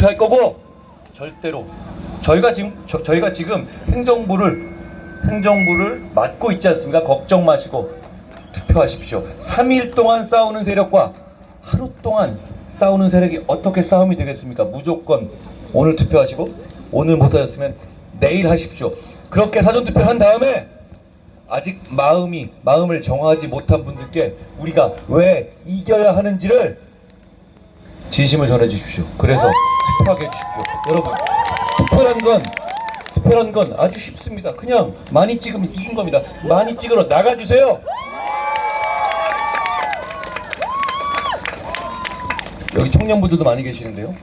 할 거고 절대로 저희가 지금 저, 저희가 지금 행정부를 행정부를 맡고 있지 않습니까? 걱정 마시고 투표하십시오. 3일 동안 싸우는 세력과 하루 동안 싸우는 세력이 어떻게 싸움이 되겠습니까? 무조건 오늘 투표하시고 오늘 못하셨으면 내일 하십시오. 그렇게 사전 투표한 다음에 아직 마음이 마음을 정하지 못한 분들께 우리가 왜 이겨야 하는지를 진심을 전해 주십시오. 그래서 투표하게 해 주십시오. 여러분, 투표란 건 투표란 건 아주 쉽습니다. 그냥 많이 찍으면 이긴 겁니다. 많이 찍으러 나가 주세요. 여기 청년분들도 많이 계시는데요.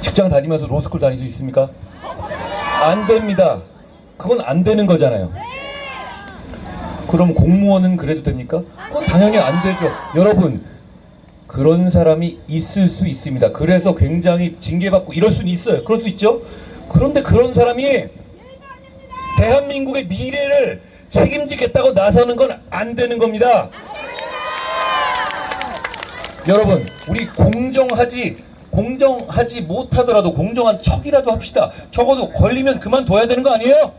직장 다니면서 로스쿨 다닐 수 있습니까? 안 됩니다. 그건 안 되는 거잖아요. 그럼 공무원은 그래도 됩니까? 그건 당연히 안 되죠. 여러분, 그런 사람이 있을 수 있습니다. 그래서 굉장히 징계받고 이럴 수는 있어요. 그럴 수 있죠. 그런데 그런 사람이 대한민국의 미래를 책임지겠다고 나서는 건 안 되는 겁니다. 여러분, 우리 공정하지 공정하지 못하더라도 공정한 척이라도 합시다. 적어도 걸리면 그만둬야 되는 거 아니에요?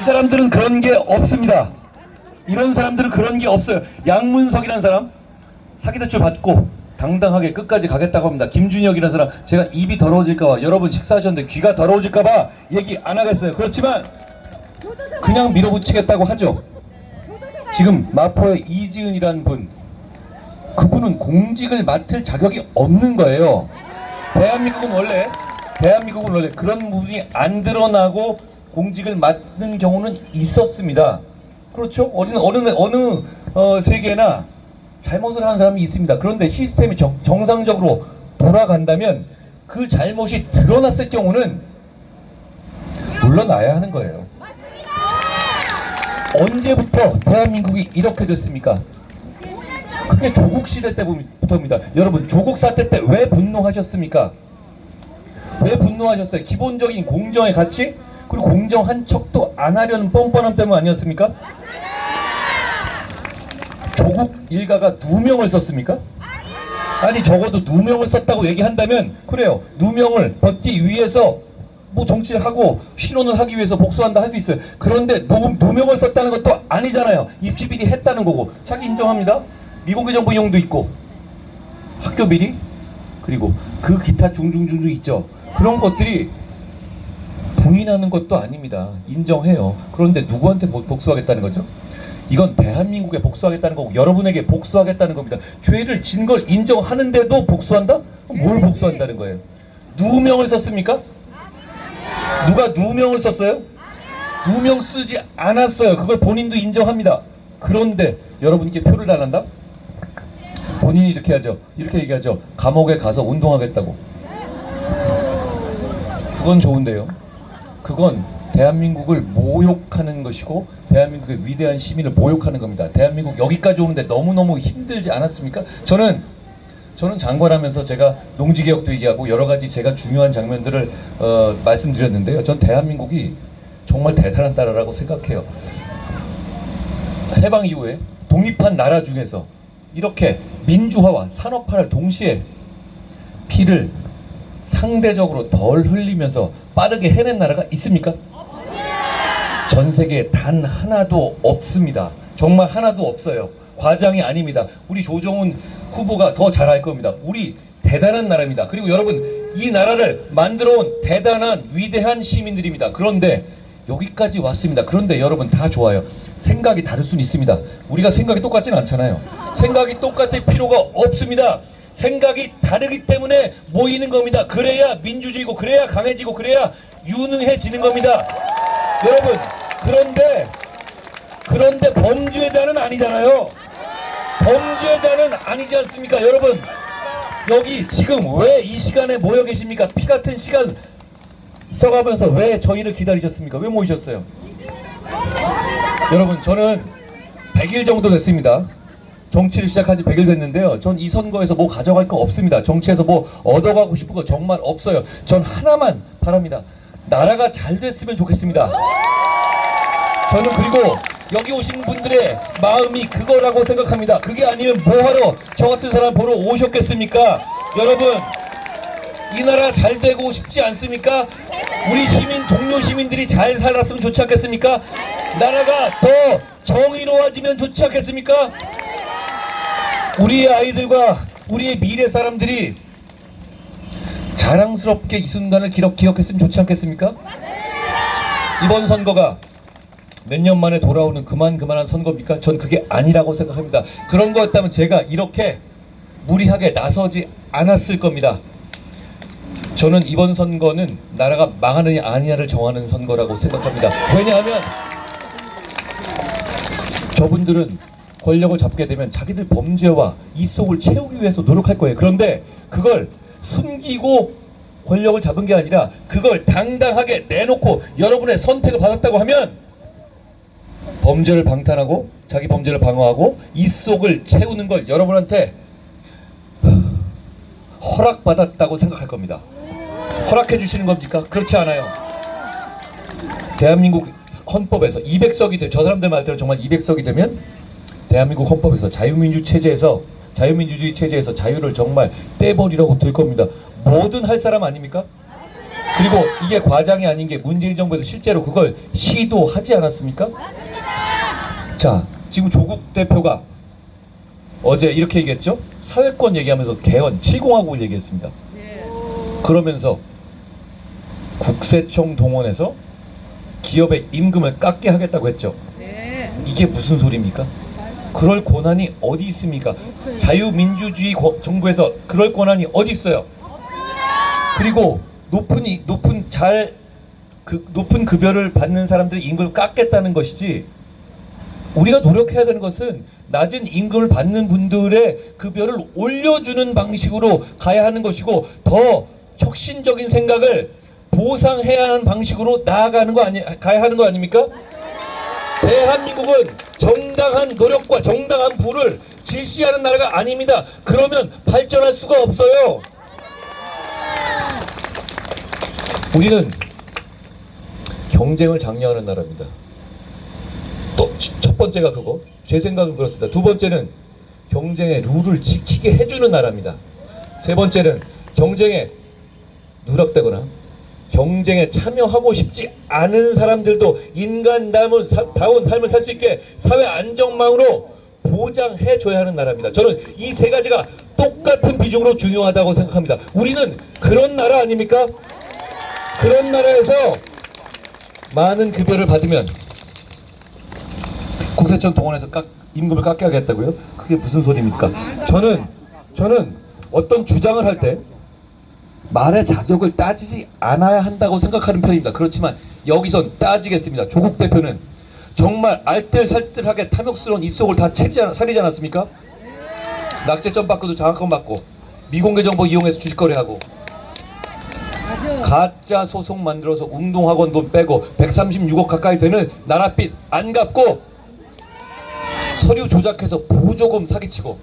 이 사람들은 그런 게 없습니다. 이런 사람들은 그런 게 없어요. 양문석이라는 사람 사기대출 받고 당당하게 끝까지 가겠다고 합니다. 김준혁이라는 사람 제가 입이 더러워질까봐 여러분 식사하셨는데 귀가 더러워질까봐 얘기 안 하겠어요. 그렇지만 그냥 밀어붙이겠다고 하죠. 지금 마포의 이지은이라는 분 그분은 공직을 맡을 자격이 없는 거예요. 대한민국은 원래 대한민국은 원래 그런 부분이 안 드러나고 공직을 맡는 경우는 있었습니다. 그렇죠? 어느 어느 어느 어, 세계나 잘못을 하는 사람이 있습니다. 그런데 시스템이 정, 정상적으로 돌아간다면 그 잘못이 드러났을 경우는 물러나야 하는 거예요. 언제부터 대한민국이 이렇게 됐습니까? 그게 조국 시대 때부터입니다. 여러분 조국 사태 때 왜 분노하셨습니까? 왜 분노하셨어요? 기본적인 공정의 가치 그리고 공정한 척도 안 하려는 뻔뻔함 때문 아니었습니까? 조국 일가가 누명을 썼습니까? 아니 적어도 누명을 썼다고 얘기한다면 그래요. 누명을 벗기 위해서 뭐 정치를 하고 신원을 하기 위해서 복수한다 할 수 있어요. 그런데 누, 누명을 썼다는 것도 아니잖아요. 입시 비리 했다는 거고. 자기 인정합니다. 미국의 정부 이용도 있고. 학교 비리? 그리고 그 기타 중중중중 있죠. 그런 것들이 부인하는 것도 아닙니다. 인정해요. 그런데 누구한테 복- 복수하겠다는 거죠? 이건 대한민국에 복수하겠다는 거고 여러분에게 복수하겠다는 겁니다. 죄를 진 걸 인정하는데도 복수한다? 뭘 복수한다는 거예요? 누명을 썼습니까? 누가 누명을 썼어요? 누명 쓰지 않았어요. 그걸 본인도 인정합니다. 그런데 여러분께 표를 달란다? 본인이 이렇게 하죠. 이렇게 얘기하죠. 감옥에 가서 운동하겠다고. 그건 좋은데요. 그건 대한민국을 모욕하는 것이고 대한민국의 위대한 시민을 모욕하는 겁니다. 대한민국 여기까지 오는데 너무너무 힘들지 않았습니까? 저는 저는 장관하면서 제가 농지개혁도 얘기하고 여러 가지 제가 중요한 장면들을 어, 말씀드렸는데요. 전 대한민국이 정말 대단한 나라라고 생각해요. 해방 이후에 독립한 나라 중에서 이렇게 민주화와 산업화를 동시에 피를 상대적으로 덜 흘리면서 빠르게 해낸 나라가 있습니까? 전 세계에 단 하나도 없습니다. 정말 하나도 없어요. 과장이 아닙니다. 우리 조정훈 후보가 더 잘할 겁니다. 우리 대단한 나라입니다. 그리고 여러분 이 나라를 만들어 온 대단한 위대한 시민들입니다. 그런데 여기까지 왔습니다. 그런데 여러분 다 좋아요. 생각이 다를 수는 있습니다. 우리가 생각이 똑같지는 않잖아요. 생각이 똑같을 필요가 없습니다. 생각이 다르기 때문에 모이는 겁니다. 그래야 민주주의고 그래야 강해지고 그래야 유능해지는 겁니다. 여러분 그런데 그런데 범죄자는 아니잖아요. 범죄자는 아니지 않습니까, 여러분? 여기 지금 왜 이 시간에 모여 계십니까? 피 같은 시간 써가면서 왜 저희를 기다리셨습니까? 왜 모이셨어요? 여러분 저는 100일 정도 됐습니다. 정치를 시작한 지 100일 됐는데요. 전 이 선거에서 뭐 가져갈 거 없습니다. 정치에서 뭐 얻어가고 싶은 거 정말 없어요. 전 하나만 바랍니다. 나라가 잘 됐으면 좋겠습니다. 저는 그리고 여기 오신 분들의 마음이 그거라고 생각합니다. 그게 아니면 뭐하러 저 같은 사람 보러 오셨겠습니까? 여러분 이 나라 잘 되고 싶지 않습니까? 우리 시민 동료 시민들이 잘 살았으면 좋지 않겠습니까? 나라가 더 정의로워지면 좋지 않겠습니까? 우리의 아이들과 우리의 미래 사람들이 자랑스럽게 이 순간을 기록, 기억했으면 좋지 않겠습니까? 이번 선거가 몇 년 만에 돌아오는 그만 그만한 선거입니까? 전 그게 아니라고 생각합니다. 그런 거였다면 제가 이렇게 무리하게 나서지 않았을 겁니다. 저는 이번 선거는 나라가 망하느냐 아니냐를 정하는 선거라고 생각합니다. 왜냐하면 저분들은 권력을 잡게 되면 자기들 범죄와 이 속을 채우기 위해서 노력할 거예요. 그런데 그걸 숨기고 권력을 잡은 게 아니라 그걸 당당하게 내놓고 여러분의 선택을 받았다고 하면 범죄를 방탄하고 자기 범죄를 방어하고 이 속을 채우는 걸 여러분한테 허락받았다고 생각할 겁니다. 허락해 주시는 겁니까? 그렇지 않아요. 대한민국 헌법에서 200석이 되, 저 사람들 말대로 정말 200석이 되면 대한민국 헌법에서 자유민주 체제에서 자유민주주의 체제에서 자유를 정말 떼버리라고 될 겁니다. 뭐든 할 사람 아닙니까? 그리고 이게 과장이 아닌 게 문재인 정부에서 실제로 그걸 시도하지 않았습니까? 자, 지금 조국 대표가 어제 이렇게 얘기했죠? 사회권 얘기하면서 개헌 7공화국을 얘기했습니다. 그러면서 국세청 동원해서 기업의 임금을 깎게 하겠다고 했죠. 네. 이게 무슨 소리입니까? 그럴 권한이 어디 있습니까? 자유민주주의 거- 정부에서 그럴 권한이 어디 있어요? 그리고 높은 이- 높은 잘 그 높은 급여를 받는 사람들의 임금을 깎겠다는 것이지 우리가 노력해야 되는 것은 낮은 임금을 받는 분들의 급여를 올려주는 방식으로 가야 하는 것이고 더 혁신적인 생각을 보상해야 하는 방식으로 나아가는 거 아니 가야 하는 거 아닙니까? 대한민국은 정당한 노력과 정당한 부를 실시하는 나라가 아닙니다. 그러면 발전할 수가 없어요. 우리는 경쟁을 장려하는 나라입니다. 또 첫 번째가 그거. 제 생각은 그렇습니다. 두 번째는 경쟁의 룰을 지키게 해주는 나라입니다. 세 번째는 경쟁에 누락되거나 경쟁에 참여하고 싶지 않은 사람들도 인간다운 사- 다운 삶을 살 수 있게 사회 안정망으로 보장해 줘야 하는 나라입니다. 저는 이 세 가지가 똑같은 비중으로 중요하다고 생각합니다. 우리는 그런 나라 아닙니까? 그런 나라에서 많은 급여를 받으면 국세청 동원해서 깎, 임금을 깎게 하겠다고요? 그게 무슨 소리입니까? 저는 저는 어떤 주장을 할 때 말의 자격을 따지지 않아야 한다고 생각하는 편입니다. 그렇지만 여기선 따지겠습니다. 조국 대표는 정말 알뜰살뜰하게 탐욕스러운 입속을 다 채지 않, 사리지 않았습니까? 낙제점 받고도 장학금 받고 미공개 정보 이용해서 주식 거래하고 맞아. 가짜 소송 만들어서 운동학원 돈 빼고 136억 가까이 되는 나라 빚 안 갚고 서류 조작해서 보조금 사기치고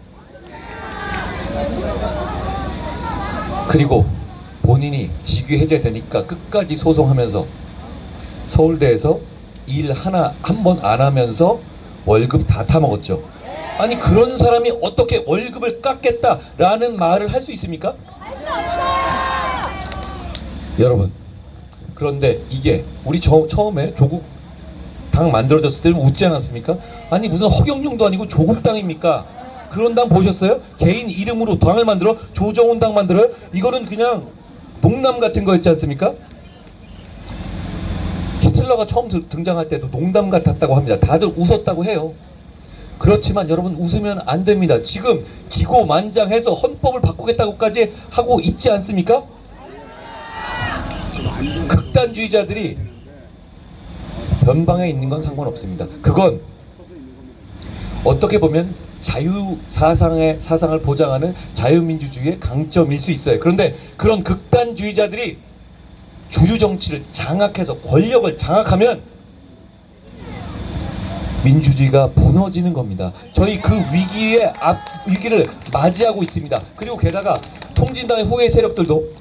그리고 본인이 직위 해제되니까 끝까지 소송하면서 서울대에서 일 하나 한 번 안 하면서 월급 다 타먹었죠. 아니 그런 사람이 어떻게 월급을 깎겠다라는 말을 할 수 있습니까? 여러분 그런데 이게 우리 저, 처음에 조국 당 만들어졌을 때는 웃지 않았습니까? 아니 무슨 허경영도 아니고 조국 당입니까? 그런 당 보셨어요? 개인 이름으로 당을 만들어 조정훈 당 만들어요? 이거는 그냥 농담 같은 거였지 않습니까? 히틀러가 처음 드- 등장할 때도 농담 같았다고 합니다. 다들 웃었다고 해요. 그렇지만 여러분 웃으면 안 됩니다. 지금 기고만장해서 헌법을 바꾸겠다고까지 하고 있지 않습니까? 극단주의자들이 변방에 있는 건 상관없습니다. 그건 어떻게 보면 자유 사상의 사상을 보장하는 자유민주주의의 강점일 수 있어요. 그런데 그런 극단주의자들이 주류 정치를 장악해서 권력을 장악하면 민주주의가 무너지는 겁니다. 저희 그 위기의 앞 위기를 맞이하고 있습니다. 그리고 게다가 통진당의 후계 세력들도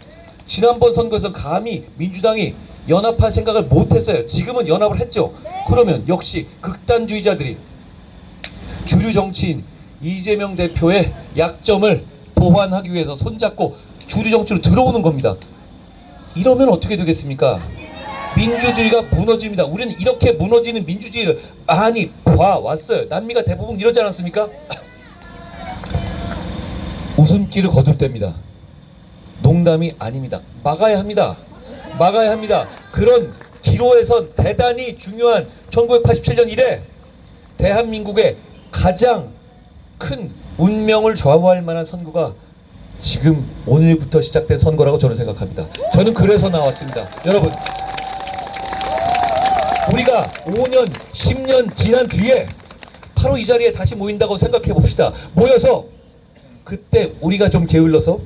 지난번 선거에서 감히 민주당이 연합할 생각을 못했어요. 지금은 연합을 했죠. 그러면 역시 극단주의자들이 주류 정치인 이재명 대표의 약점을 보완하기 위해서 손잡고 주류 정치로 들어오는 겁니다. 이러면 어떻게 되겠습니까? 민주주의가 무너집니다. 우리는 이렇게 무너지는 민주주의를 많이 봐왔어요. 남미가 대부분 이러지 않았습니까? 웃음기를 거둘 때입니다. 농담이 아닙니다. 막아야 합니다. 막아야 합니다. 그런 기로에선 대단히 중요한 1987년 이래 대한민국의 가장 큰 운명을 좌우할 만한 선거가 지금 오늘부터 시작된 선거라고 저는 생각합니다. 저는 그래서 나왔습니다. 여러분, 우리가 5년, 10년 지난 뒤에 바로 이 자리에 다시 모인다고 생각해 봅시다. 모여서 그때 우리가 좀 게을러서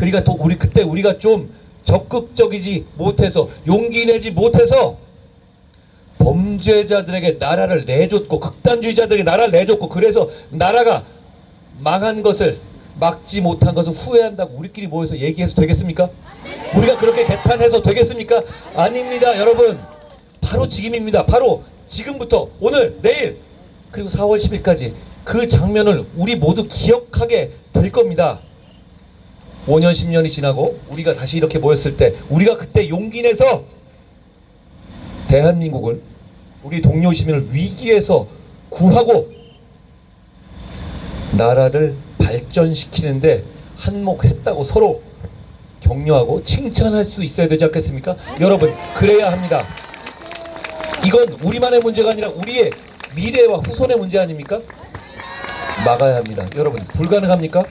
그러니까 또 우리 그때 우리가 좀 적극적이지 못해서 용기 내지 못해서 범죄자들에게 나라를 내줬고 극단주의자들에게 나라를 내줬고 그래서 나라가 망한 것을 막지 못한 것을 후회한다고 우리끼리 모여서 얘기해서 되겠습니까? 우리가 그렇게 개탄해서 되겠습니까? 아닙니다, 여러분. 바로 지금입니다. 바로 지금부터 오늘 내일 그리고 4월 10일까지 그 장면을 우리 모두 기억하게 될 겁니다. 5년 10년이 지나고 우리가 다시 이렇게 모였을 때 우리가 그때 용기 내서 대한민국을 우리 동료 시민을 위기에서 구하고 나라를 발전시키는데 한몫했다고 서로 격려하고 칭찬할 수 있어야 되지 않겠습니까? 여러분 그래야 합니다. 이건 우리만의 문제가 아니라 우리의 미래와 후손의 문제 아닙니까? 막아야 합니다. 여러분 불가능합니까?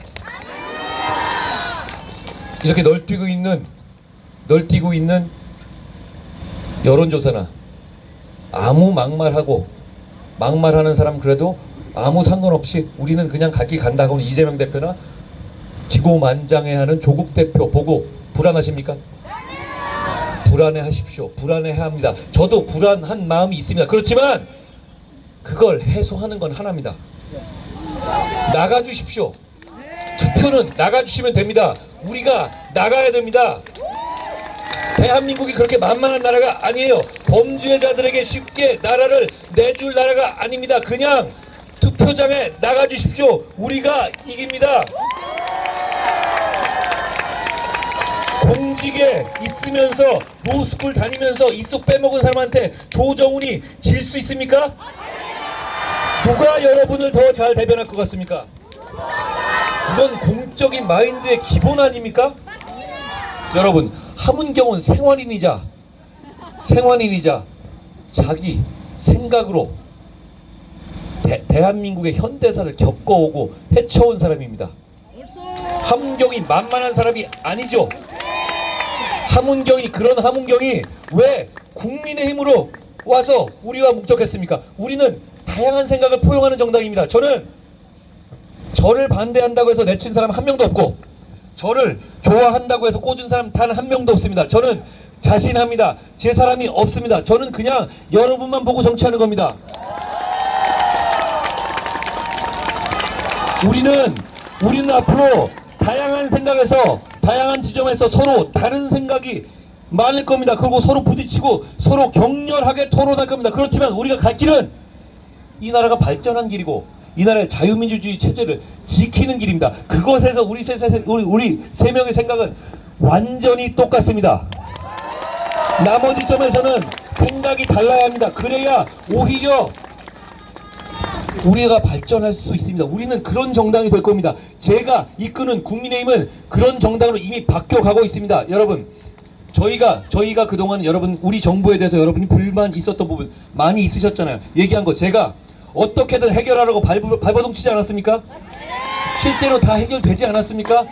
이렇게 널뛰고 있는 널뛰고 있는 여론조사나 아무 막말하고 막말하는 사람 그래도 아무 상관없이 우리는 그냥 갈 길 간다고 하는 이재명 대표나 기고만장해하는 조국 대표 보고 불안하십니까? 불안해하십시오. 불안해야 합니다. 저도 불안한 마음이 있습니다. 그렇지만 그걸 해소하는 건 하나입니다. 나가주십시오. 투표는 나가주시면 됩니다. 우리가 나가야 됩니다. 대한민국이 그렇게 만만한 나라가 아니에요. 범죄자들에게 쉽게 나라를 내줄 나라가 아닙니다. 그냥 투표장에 나가주십시오. 우리가 이깁니다. 공직에 있으면서 로스쿨 다니면서 입속 빼먹은 사람한테 조정훈이 질 수 있습니까? 누가 여러분을 더 잘 대변할 것 같습니까? 이건 공적인 마인드의 기본 아닙니까? 여러분 함은경은 생활인이자 생활인이자 자기 생각으로 대, 대한민국의 현대사를 겪어오고 헤쳐온 사람입니다. 함은경이 만만한 사람이 아니죠. 함은경이 그런 함은경이 왜 국민의힘으로 와서 우리와 뭉쳤겠습니까? 우리는 다양한 생각을 포용하는 정당입니다. 저는 저를 반대한다고 해서 내친 사람 한 명도 없고 저를 좋아한다고 해서 꽂은 사람 단 한 명도 없습니다. 저는 자신합니다. 제 사람이 없습니다. 저는 그냥 여러분만 보고 정치하는 겁니다. 우리는 우리는 앞으로 다양한 생각에서 다양한 지점에서 서로 다른 생각이 많을 겁니다. 그리고 서로 부딪히고 서로 격렬하게 토론할 겁니다. 그렇지만 우리가 갈 길은 이 나라가 발전한 길이고 이 나라의 자유민주주의 체제를 지키는 길입니다. 그것에서 우리 세, 세, 우리, 우리 세 명의 생각은 완전히 똑같습니다. 나머지 점에서는 생각이 달라야 합니다. 그래야 오히려 우리가 발전할 수 있습니다. 우리는 그런 정당이 될 겁니다. 제가 이끄는 국민의힘은 그런 정당으로 이미 바뀌어 가고 있습니다. 여러분, 저희가 저희가 그동안 여러분 우리 정부에 대해서 여러분이 불만 있었던 부분 많이 있으셨잖아요. 얘기한 거 제가 어떻게든 해결하라고 발버, 발버둥치지 않았습니까? 실제로 다 해결되지 않았습니까?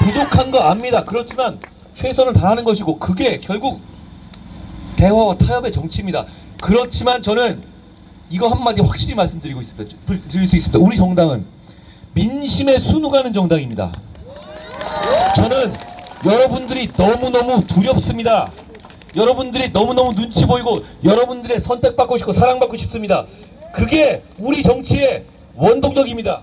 부족한 거 압니다. 그렇지만 최선을 다하는 것이고 그게 결국 대화와 타협의 정치입니다. 그렇지만 저는 이거 한마디 확실히 말씀드리고 있습니다. 불- 드릴 수 있습니다. 우리 정당은 민심에 순응하는 정당입니다. 저는 여러분들이 너무너무 두렵습니다. 여러분들이 너무너무 눈치 보이고 여러분들의 선택받고 싶고 사랑받고 싶습니다. 그게 우리 정치의 원동력입니다.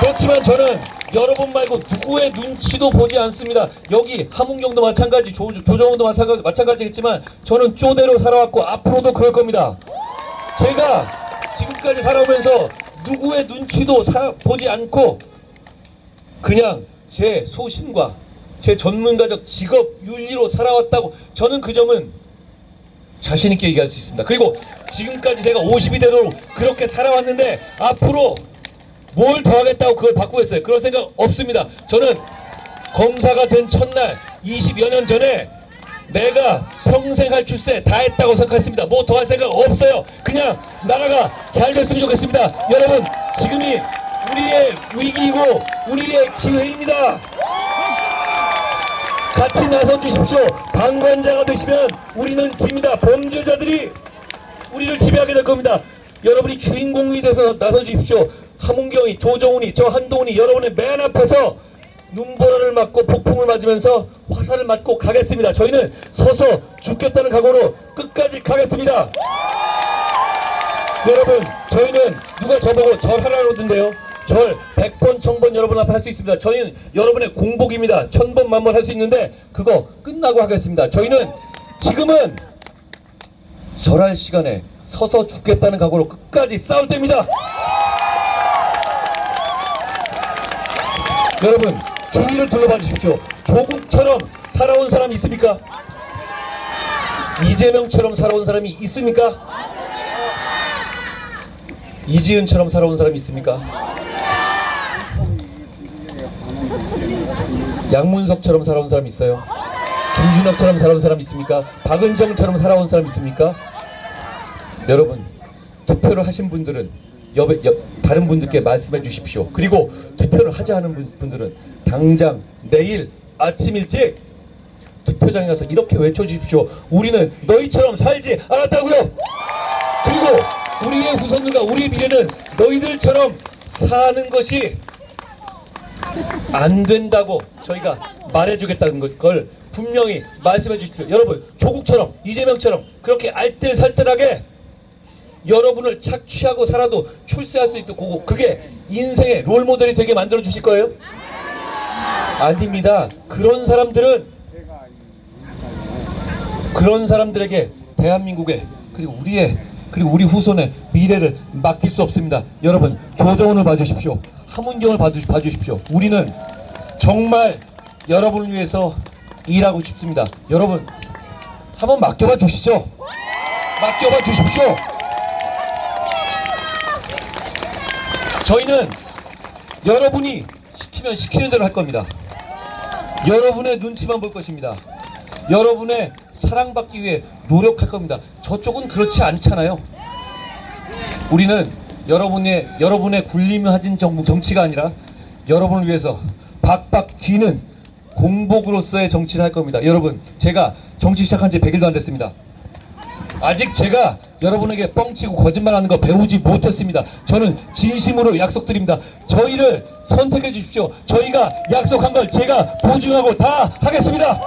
그렇지만 저는 여러분 말고 누구의 눈치도 보지 않습니다. 여기 함은경도 마찬가지, 조, 조정훈도 마찬가지, 마찬가지겠지만 저는 쪼대로 살아왔고 앞으로도 그럴 겁니다. 제가 지금까지 살아오면서 누구의 눈치도 사- 보지 않고 그냥 제 소신과 제 전문가적 직업 윤리로 살아왔다고 저는 그 점은 자신 있게 얘기할 수 있습니다. 그리고 지금까지 제가 50이 되도록 그렇게 살아왔는데 앞으로 뭘 더 하겠다고 그걸 바꾸겠어요. 그런 생각 없습니다. 저는 검사가 된 첫날 20여 년 전에 내가 평생 할 출세 다 했다고 생각했습니다. 뭐 더 할 생각 없어요. 그냥 나라가 잘 됐으면 좋겠습니다. 여러분 지금이 우리의 위기이고 우리의 기회입니다. 같이 나서 주십시오. 방관자가 되시면 우리는 집니다. 범죄자들이 우리를 지배하게 될 겁니다. 여러분이 주인공이 돼서 나서 주십시오. 하문경이, 조정훈이, 저 한동훈이 여러분의 맨 앞에서 눈보라를 맞고 폭풍을 맞으면서 화살을 맞고 가겠습니다. 저희는 서서 죽겠다는 각오로 끝까지 가겠습니다. 여러분, 저희는 누가 저보고 절하라 그러던데요. 절 100번, 1000번 여러분 앞에 할 수 있습니다. 저희는 여러분의 공복입니다. 1000번, 만번 할 수 있는데 그거 끝나고 하겠습니다. 저희는 지금은 절할 시간에 서서 죽겠다는 각오로 끝까지 싸울 때입니다. 여러분 주위를 둘러봐 주십시오. 조국처럼 살아온 사람이 있습니까? 이재명처럼 살아온 사람이 있습니까? 이지은처럼 살아온 사람이 있습니까? 양문석처럼 살아온 사람 있어요? 김준혁처럼 살아온 사람 있습니까? 박은정처럼 살아온 사람 있습니까? 여러분 투표를 하신 분들은 옆에 옆, 다른 분들께 말씀해 주십시오. 그리고 투표를 않은 분, 분들은 당장 내일 아침 일찍 투표장에 가서 이렇게 외쳐 주십시오. 우리는 너희처럼 살지 않았다고요. 그리고 우리의 후손들과 우리의 미래는 너희들처럼 사는 것이 안 된다고 저희가 말해주겠다는 걸- 걸 분명히 말씀해 주십시오. 여러분 조국처럼 이재명처럼 그렇게 알뜰살뜰하게 여러분을 착취하고 살아도 출세할 수 있도록 그게 인생의 롤 모델이 되게 만들어 주실 거예요? 아닙니다. 그런 사람들은 그런 사람들에게 대한민국의 그리고 우리의 그리고 우리 후손의 미래를 맡길 수 없습니다. 여러분 조정훈을 봐주십시오. 함은경을 봐주, 봐주십시오. 우리는 정말 여러분을 위해서 일하고 싶습니다. 여러분 한번 맡겨봐 주시죠. 맡겨봐 주십시오. 저희는 여러분이 시키면 시키는 대로 할 겁니다. 여러분의 눈치만 볼 것입니다. 여러분의 사랑받기 위해 노력할 겁니다. 저쪽은 그렇지 않잖아요. 우리는 여러분의 여러분의 굴림하진 정부 정치가 아니라 여러분을 위해서 박박 기는 공복으로서의 정치를 할 겁니다. 여러분, 제가 정치 시작한 지 100일도 안 됐습니다. 아직 제가 여러분에게 뻥치고 거짓말하는 거 배우지 못했습니다. 저는 진심으로 약속드립니다. 저희를 선택해 주십시오. 저희가 약속한 걸 제가 보증하고 다 하겠습니다.